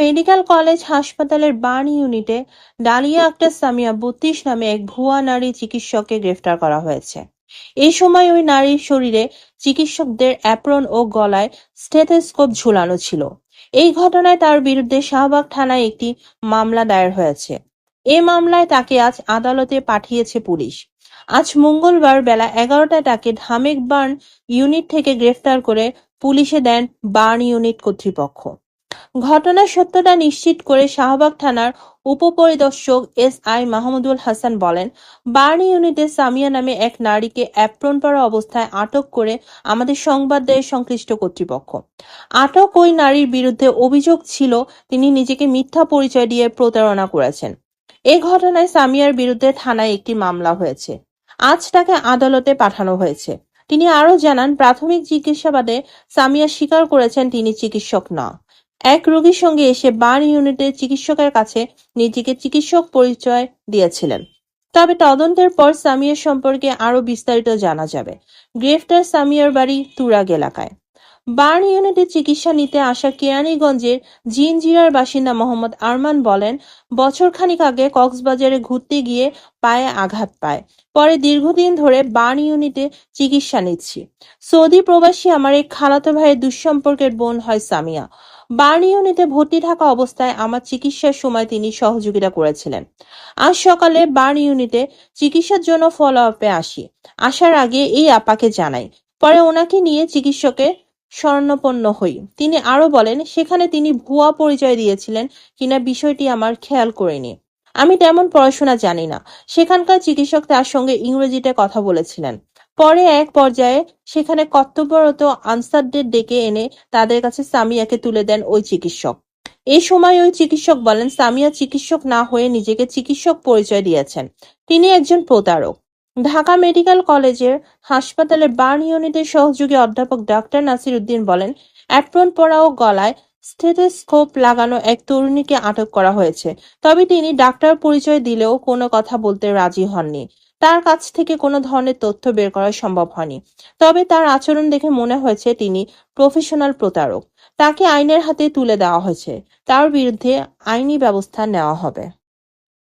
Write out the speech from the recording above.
Medical college হাসপাতালের burn ইউনিটে ডালিয়া আক্তার সামিয়া বত্রিশ নামে এক ভুয়া নারী চিকিৎসককে গ্রেফতার করা হয়েছে। এই সময় ওই নারীর শরীরে চিকিৎসকদের অ্যাপ্রন ও গলায় স্টেথোস্কোপ ঝুলানো ছিল। এই ঘটনায় তার বিরুদ্ধে শাহবাগ থানায় একটি মামলা দায়ের হয়েছে। এ মামলায় তাকে আজ আদালতে পাঠিয়েছে পুলিশ। আজ মঙ্গলবার বেলা এগারোটায় তাকে ঢামেক বার্ন ইউনিট থেকে গ্রেফতার করে পুলিশে দেন বার্ন ইউনিট কর্তৃপক্ষ। ঘটনার সত্যতা নিশ্চিত করে শাহবাগ থানার উপপরিদর্শক এস আই মাহমুদুল হাসান বলেন, বার্ন ইউনিটে সামিয়া নামে এক নারীকে অ্যাপ্রন পরা অবস্থায় আটক করে আমাদের সংবাদ দেয় সংশ্লিষ্ট কর্তৃপক্ষ। আটক ওই নারীর বিরুদ্ধে অভিযোগ ছিল, তিনি নিজেকে মিথ্যা পরিচয় দিয়ে প্রতারণা করেছেন। এ ঘটনায় সামিয়ার বিরুদ্ধে থানায় একটি মামলা হয়েছে। আজ তাকে আদালতে পাঠানো হয়েছে। তিনি আরও জানান, প্রাথমিক জিজ্ঞাসাবাদে সামিয়া স্বীকার করেছেন তিনি চিকিৎসক না। এক রোগীর সঙ্গে এসে বার্ন ইউনিটের চিকিৎসকের কাছে নিজেকে চিকিৎসক পরিচয় দিয়েছিলেন। তবে তদন্তের পর সামিয়ার সম্পর্কে আরও বিস্তারিত জানা যাবে। গ্রেফতার সামিয়ার বাড়ি তুরাগ এলাকায়। বার্ন ইউনিটে চিকিৎসা নিতে আসা কেরানীগঞ্জের জিনজিরার বাসিন্দা মোহাম্মদ আরমান বলেন বছর বছরখানিক আগে কক্সবাজারে ঘুরতে গিয়ে পায়ে আঘাত পায়। পরে দীর্ঘদিন ধরে বার্ন ইউনিটে চিকিৎসা নিচ্ছি। সৌদি প্রবাসী আমার এক খালাতো ভাইয়ের দুঃসম্পর্কের বোন হয় সামিয়া। বার্ন ইউনিটে ভর্তি থাকা অবস্থায় আমার চিকিৎসার সময় তিনি সহযোগিতা করেছিলেন। আজ সকালে বার্ন ইউনিটে চিকিৎসার জন্য ফলো আপে আসি। আসার আগে এই আপাকে জানাই। পরে ওনাকে নিয়ে চিকিৎসকের স্বর্ণপন্ন হই। তিনি আরও বলেন, সেখানে তিনি ভুয়া পরিচয় দিয়েছিলেন কিনা বিষয়টি আমার খেয়াল করিনি। আমি তেমন পড়াশোনা জানি না। সেখানকার চিকিৎসক তার সঙ্গে ইংরেজিতে কথা বলেছিলেন। পরে এক পর্যায়ে সেখানে কর্তব্যরত আনসারদের ডেকে এনে তাদের কাছে সামিয়াকে তুলে দেন ওই চিকিৎসক। এই সময় ওই চিকিৎসক বলেন, সামিয়া চিকিৎসক না হয়ে নিজেকে চিকিৎসক পরিচয় দিয়েছেন। তিনি একজন প্রতারক। ঢাকা মেডিকেল কলেজের হাসপাতালের বার্ন ইউনিটের সহযোগী অধ্যাপক ডাক্তার নাসির উদ্দিন বলেন, অ্যাপ্রন পরা ও গলায় স্টেথোস্কোপ লাগানো এক তরুণীকে আটক করা হয়েছে। তবে তিনি ডাক্তার পরিচয় দিলেও কোনো কথা বলতে রাজি হননি। তার কাছ থেকে কোনো ধরনের তথ্য বের করা সম্ভব হয়নি। তবে তার আচরণ দেখে মনে হয়েছে তিনি প্রফেশনাল প্রতারক। তাকে আইনের হাতে তুলে দেওয়া হয়েছে। তার বিরুদ্ধে আইনি ব্যবস্থা নেওয়া হবে।